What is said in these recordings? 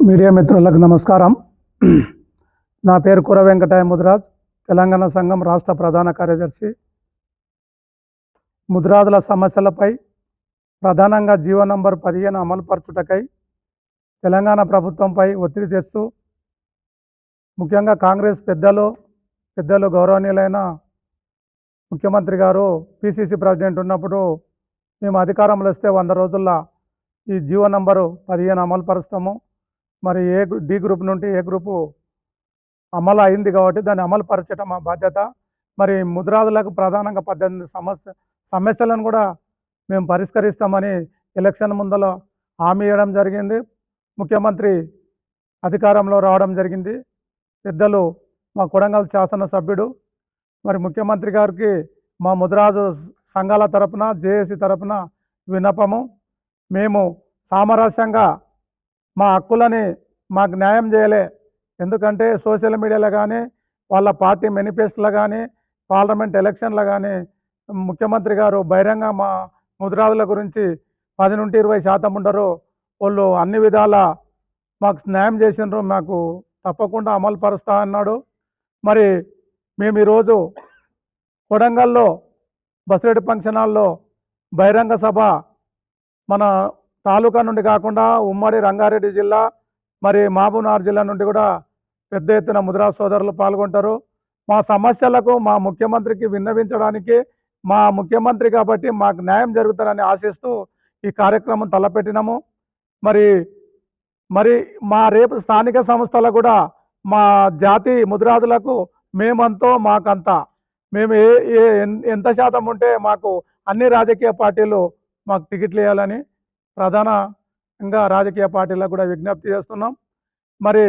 Media మిత్రులకు నమస్కారం. నా పేరు కుర వెంకటయ్య ముదిరాజ్ తెలంగాణ సంఘం రాష్ట్ర ప్రధాన కార్యదర్శి. ముదిరాజుల సమస్యలపై ప్రధానంగా జీవో నంబర్ పదిహేను అమలుపరచుటకై తెలంగాణ ప్రభుత్వంపై ఒత్తిడి తెస్తూ ముఖ్యంగా కాంగ్రెస్ పెద్దలు పెద్దలు గౌరవనీయులైన ముఖ్యమంత్రి గారు పిసిసి ప్రెసిడెంట్ ఉన్నప్పుడు మేము అధికారంలో వస్తే వంద రోజుల్లో ఈ జీవో నంబరు పదిహేను అమలు పరుస్తాము మరి ఏ డి గ్రూప్ నుండి ఏ గ్రూపు అమలు అయింది కాబట్టి దాన్ని అమలు పరచడం మా బాధ్యత. మరి ముద్రాదులకు ప్రధానంగా పద్దెనిమిది సమస్య సమస్యలను కూడా మేము పరిష్కరిస్తామని ఎలక్షన్ ముందల హామీ ఇవ్వడం జరిగింది. ముఖ్యమంత్రి అధికారంలో రావడం జరిగింది. పెద్దలు మా కొడంగల్ శాసనసభ్యుడు. మరి ముఖ్యమంత్రి గారికి మా ముద్రాజు సంఘాల తరపున జేఏసీ తరపున విన్నపము. మేము సామరస్యంగా మా హక్కులని మాకు న్యాయం చేయలే. ఎందుకంటే సోషల్ మీడియాలో కానీ వాళ్ళ పార్టీ మేనిఫెస్టోలో కానీ పార్లమెంట్ ఎలక్షన్లో కానీ ముఖ్యమంత్రి గారు బహిరంగ మా ముద్రాదుల గురించి పది నుండి ఇరవై శాతం ఉండరు. వాళ్ళు అన్ని విధాల మాకు న్యాయం చేసినారు మాకు తప్పకుండా అమలు పరుస్తా అన్నాడు. మరి మేము ఈరోజు కొడంగల్లో బసిరెడ్డి ఫంక్షన్ హాల్లో బహిరంగ సభ మన తాలూకా నుండి కాకుండా ఉమ్మడి రంగారెడ్డి జిల్లా మరి మహబూబ్నగర్ జిల్లా నుండి కూడా పెద్ద ఎత్తున ముద్రా సోదరులు పాల్గొంటారు. మా సమస్యలకు మా ముఖ్యమంత్రికి విన్నవించడానికి మా ముఖ్యమంత్రి కాబట్టి మాకు న్యాయం జరుగుతుందని ఆశిస్తూ ఈ కార్యక్రమం తలపెట్టినాము. మరి మరి మా రేపు స్థానిక సంస్థలకు కూడా మా జాతి ముద్రాదులకు మేమంతో మాకంత. మేము ఏ ఎంత శాతం ఉంటే మాకు అన్ని రాజకీయ పార్టీలు మాకు టికెట్లు ఇవ్వాలని ప్రధానంగా రాజకీయ పార్టీలకు కూడా విజ్ఞప్తి చేస్తున్నాం. మరి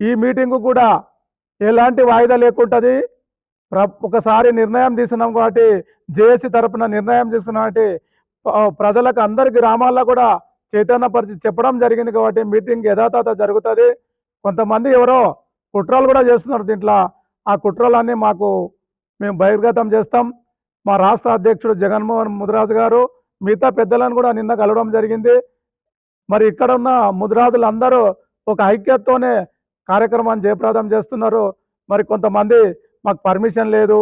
ఈ మీటింగు కూడా ఎలాంటి వాయిదా లేకుంటుంది. ప్ర ఒకసారి నిర్ణయం తీసుకున్నాం కాబట్టి జేఏసీ తరఫున నిర్ణయం తీసుకున్నాం కాబట్టి ప్రజలకు అందరి గ్రామాల్లో కూడా చైతన్యపరిచి చెప్పడం జరిగింది కాబట్టి మీటింగ్ యథాతథ జరుగుతుంది. కొంతమంది ఎవరో కుట్రలు కూడా చేస్తున్నారు దీంట్లో. ఆ కుట్రలన్నీ మాకు మేము బహిర్గతం చేస్తాం. మా రాష్ట్ర అధ్యక్షుడు జగన్మోహన్ ముదిరాజు గారు మిగతా పెద్దలను కూడా నిన్న కలవడం జరిగింది. మరి ఇక్కడ ఉన్న ముదిరాజులు అందరూ ఒక ఐక్యతతోనే కార్యక్రమాన్ని జయప్రదం చేస్తున్నారు. మరి కొంతమంది మాకు పర్మిషన్ లేదు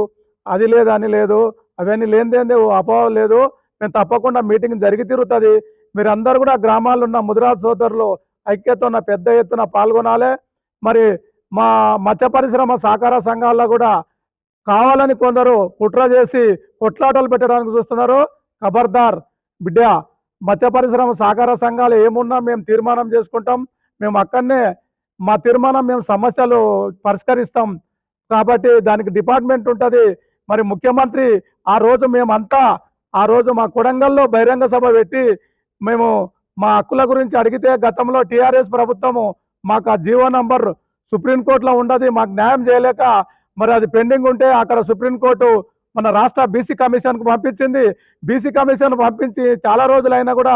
అది లేదు అని లేదు అవన్నీ లేనిదేంది అపోహ లేదు. మేము తప్పకుండా మీటింగ్ జరిగి తీరుతుంది. మీరందరూ కూడా గ్రామాల్లో ఉన్న ముదిరాజు సోదరులు ఐక్యత ఉన్న పెద్ద ఎత్తున పాల్గొనాలి. మరి మా మత్స్య పరిశ్రమ సహకార సంఘాల్లో కూడా కావాలని కొందరు కుట్ర చేసి కొట్లాటలు పెట్టడానికి చూస్తున్నారు. ఖబర్దార్ బిడ్డ మత్స్య పరిశ్రమ సహకార సంఘాలు ఏమున్నా మేము తీర్మానం చేసుకుంటాం. మేము అక్కడనే మా తీర్మానం మేము సమస్యలు పరిష్కరిస్తాం. కాబట్టి దానికి డిపార్ట్మెంట్ ఉంటుంది. మరి ముఖ్యమంత్రి ఆ రోజు మేమంతా ఆ రోజు మా కొడంగల్లో బహిరంగ సభ పెట్టి మేము మా హక్కుల గురించి అడిగితే గతంలో టీఆర్ఎస్ ప్రభుత్వము మాకు ఆ జీవో నంబర్ సుప్రీంకోర్టులో ఉండదు మాకు న్యాయం చేయలేక మరి అది పెండింగ్ ఉంటే అక్కడ సుప్రీంకోర్టు మన రాష్ట్ర బీసీ కమిషన్కు పంపించింది. బీసీ కమిషన్ పంపించి చాలా రోజులైనా కూడా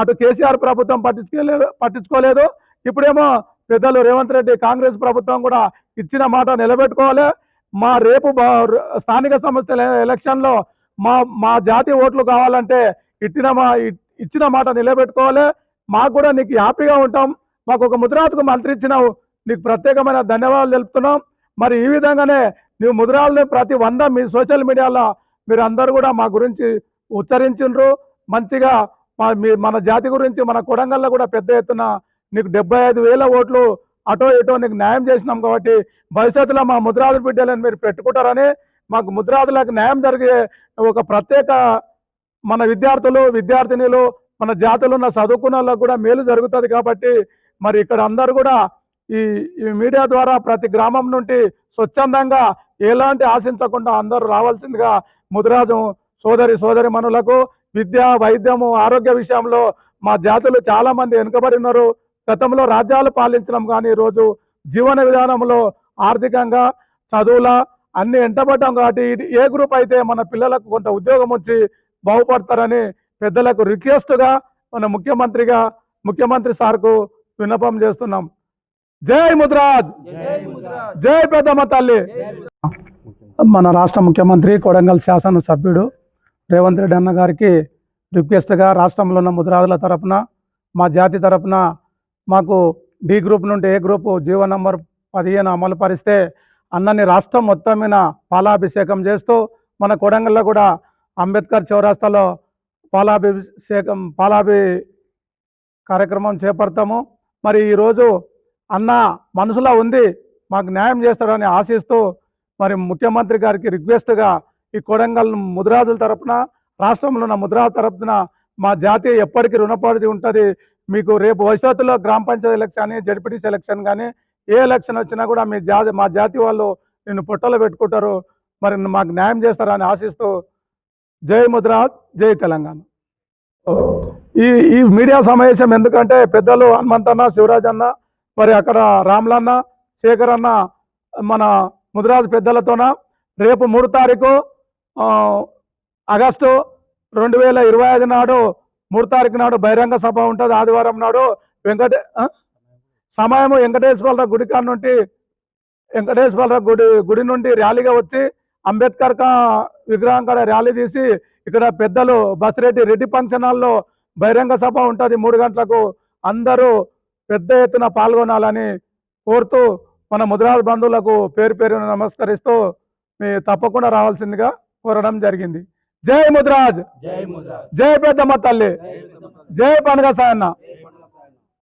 అటు కేసీఆర్ ప్రభుత్వం పట్టించుకోలేదు పట్టించుకోలేదు. ఇప్పుడేమో పెద్దలు రేవంత్ రెడ్డి కాంగ్రెస్ ప్రభుత్వం కూడా ఇచ్చిన మాట నిలబెట్టుకోవాలి. మా రేపు స్థానిక సంస్థల ఎలక్షన్లో మా మా జాతి ఓట్లు కావాలంటే ఇచ్చిన మా ఇచ్చిన మాట నిలబెట్టుకోవాలి. మాకు కూడా నీకు హ్యాపీగా ఉంటాం. మాకు ఒక ముద్రాతకు మంత్రి ఇచ్చినావు. నీకు ప్రత్యేకమైన ధన్యవాదాలు తెలుపుతున్నాం. మరి ఈ విధంగానే నువ్వు ముద్రాలని ప్రతి వంద మీ సోషల్ మీడియాలో మీరు అందరు కూడా మా గురించి ఉచ్చరించు మంచిగా మా మీ మన జాతి గురించి మన కొడంగల్లో కూడా పెద్ద ఎత్తున నీకు డెబ్బై ఐదు వేల ఓట్లు అటో ఇటో నీకు న్యాయం చేసినాం కాబట్టి భవిష్యత్తులో మా ముద్రాజు బిడ్డలను మీరు పెట్టుకుంటారని మాకు ముద్రాదులకు న్యాయం జరిగే ఒక ప్రత్యేక మన విద్యార్థులు విద్యార్థినులు మన జాతులు ఉన్న చదువుకున్న కూడా మేలు జరుగుతుంది కాబట్టి మరి ఇక్కడ అందరు కూడా ఈ ఈ మీడియా ద్వారా ప్రతి గ్రామం నుండి స్వచ్ఛందంగా ఎలాంటి ఆశించకుండా అందరూ రావాల్సిందిగా ముదిరాజు సోదరి సోదరి మనులకు విద్య వైద్యము ఆరోగ్య విషయంలో మా జాతులు చాలా మంది వెనుకబడి ఉన్నారు. గతంలో రాజ్యాలు పాలించడం కానీ ఈరోజు జీవన విధానంలో ఆర్థికంగా చదువుల అన్ని ఎంటబడ్డాం కాబట్టి ఏ గ్రూప్ అయితే మన పిల్లలకు కొంత ఉద్యోగం వచ్చి బాగుపడతారని పెద్దలకు రిక్వెస్ట్గా మన ముఖ్యమంత్రిగా ముఖ్యమంత్రి సార్కు విన్నపం చేస్తున్నాం. జై ముద్రాజ్! జై పెద్దమ్మ తల్లి! మన రాష్ట్ర ముఖ్యమంత్రి కొడంగల్ శాసనసభ్యుడు రేవంత్ రెడ్డి అన్న గారికి రిక్వెస్ట్గా రాష్ట్రంలో ఉన్న ముద్రాదుల తరపున మా జాతి తరపున మాకు డి గ్రూప్ నుండి ఏ గ్రూపు జీవో నంబర్ పదిహేను అమలు పరిస్తే అన్నని రాష్ట్రం మొత్తం మీద పాలాభిషేకం చేస్తూ మన కొడంగల్లో కూడా అంబేద్కర్ చౌరాస్తాలో పాలాభిషేకం పాలాభి కార్యక్రమం చేపడతాము. మరి ఈరోజు అన్న మనసులో ఉంది మాకు న్యాయం చేస్తాడని ఆశిస్తూ మరి ముఖ్యమంత్రి గారికి రిక్వెస్ట్గా ఈ కొడంగల్ ముద్రాజుల తరపున రాష్ట్రంలో ఉన్న ముద్రాజుల తరపున మా జాతి ఎప్పటికీ రుణపడి ఉంటుంది. మీకు రేపు భవిష్యత్తులో గ్రామ పంచాయతీ ఎలక్షన్ కానీ జడ్పీటీసీ ఎలక్షన్ కానీ ఏ ఎలక్షన్ వచ్చినా కూడా మీ జాతి మా జాతి వాళ్ళు నిన్ను పొట్టలో పెట్టుకుంటారు. మరి మాకు న్యాయం చేస్తారని ఆశిస్తూ జై ముద్రాజ్ జై తెలంగాణ. ఈ ఈ మీడియా సమావేశం ఎందుకంటే పెద్దలు హనుమంతన్న శివరాజ్ అన్న మరి అక్కడ రాములన్న శేఖర్ అన్న మన ముదిరాజు పెద్దలతోన? రేపు మూడు తారీఖు ఆగస్టు రెండు వేల ఇరవై ఐదు నాడు మూడు తారీఖు నాడు బహిరంగ సభ ఉంటుంది ఆదివారం నాడు వెంకటే సమయం వెంకటేశ్వర గుడి కాడ నుండి వెంకటేశ్వర గుడి గుడి నుండి ర్యాలీగా వచ్చి అంబేద్కర్ కా విగ్రహం కాడ ర్యాలీ తీసి ఇక్కడ పెద్దలు బసిరెడ్డి రెడ్డి ఫంక్షన్ హాల్లో బహిరంగ సభ ఉంటుంది మూడు గంటలకు. అందరూ పెద్ద ఎత్తున పాల్గొనాలని కోరుతూ మన ముద్రాజ్ బంధువులకు పేరు పేరున నమస్కరిస్తూ మీ తప్పకుండా రావాల్సిందిగా కోరడం జరిగింది. జై ముద్రాజ్! జై పెద్దమ్మ తల్లి! జై పనగ సాయన్న!